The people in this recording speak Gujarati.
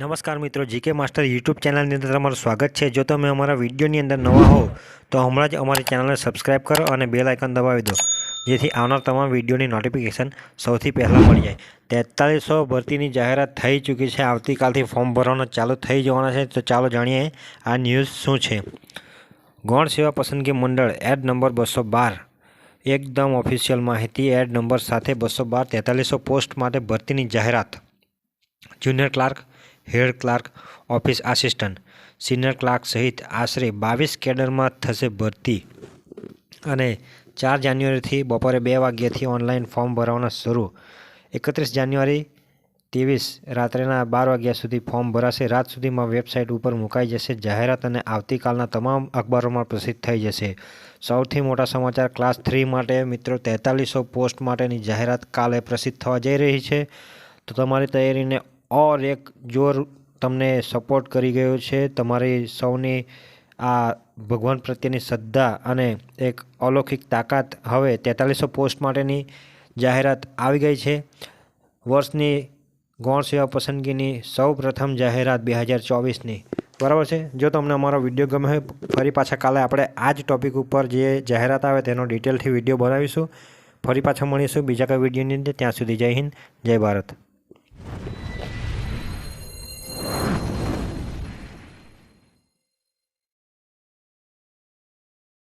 નમસ્કાર મિત્રો, જીકે માસ્ટર યુટ્યુબ ચેનલની અંદર તમારું સ્વાગત છે. જો તમે અમારા વિડીયોની અંદર નવા હો તો હમણાં જ અમારી ચેનલને સબસ્ક્રાઇબ કરો અને બેલ આઇકન દબાવી દો, જેથી આવનાર તમામ વિડીયોની નોટિફિકેશન સૌથી પહેલાં મળી જાય. તેતાલીસો ભરતીની જાહેરાત થઈ ચૂકી છે. આવતીકાલથી ફોર્મ ભરવાના ચાલુ થઈ જવાના છે. તો ચાલો જાણીએ આ ન્યૂઝ શું છે. ગૌણ સેવા પસંદગી મંડળ એડ નંબર બસો બાર. એકદમ ઓફિશિયલ માહિતી, એડ નંબર સાથે બસો બાર તેતાલીસો પોસ્ટ માટે ભરતીની જાહેરાત. Junior clerk head clerk, office assistant, senior clerk સહિત આશરે બાવીસ કેડરમાં થશે ભરતી. અને ચાર જાન્યુઆરીથી બપોરે બે વાગ્યાથી ઓનલાઈન ફોર્મ ભરવાના શરૂ. એકત્રીસ જાન્યુઆરી, ત્રેવીસ રાત્રેના બાર વાગ્યા સુધી ફોર્મ ભરાશે. રાત સુધીમાં વેબસાઇટ ઉપર મુકાઈ જશે. જાહેરાત અને આવતીકાલના તમામ અખબારોમાં પ્રસિદ્ધ થઈ જશે. સૌથી મોટા સમાચાર, ક્લાસ થ્રી માટે મિત્રો તેતાલીસો પોસ્ટ માટેની જાહેરાત કાલે પ્રસિદ્ધ થવા જઈ રહી છે. તો તમારી તૈયારીને ઓર એક જોર તમને સપોર્ટ કરી ગયો છે. તમારી સૌની આ ભગવાન પ્રત્યેની શ્રદ્ધા અને એક અલૌકિક તાકાત હવે તેતાલીસો પોસ્ટ માટેની જાહેરાત આવી ગઈ છે. વર્ષની ગૌણ સેવા પસંદગીની સૌ પ્રથમ જાહેરાત બે હજાર ચોવીસની. બરાબર છે? જો તમને અમારો વીડિયો ગમે હોય, ફરી પાછા કાલે આપણે આ જ ટોપિક ઉપર જે જાહેરાત આવે તેનો ડિટેલથી વીડિયો બનાવીશું. ફરી પાછા મળીશું બીજા કોઈ વિડીયોની અંદર. ત્યાં સુધી જય હિન્દ, જય ભારત.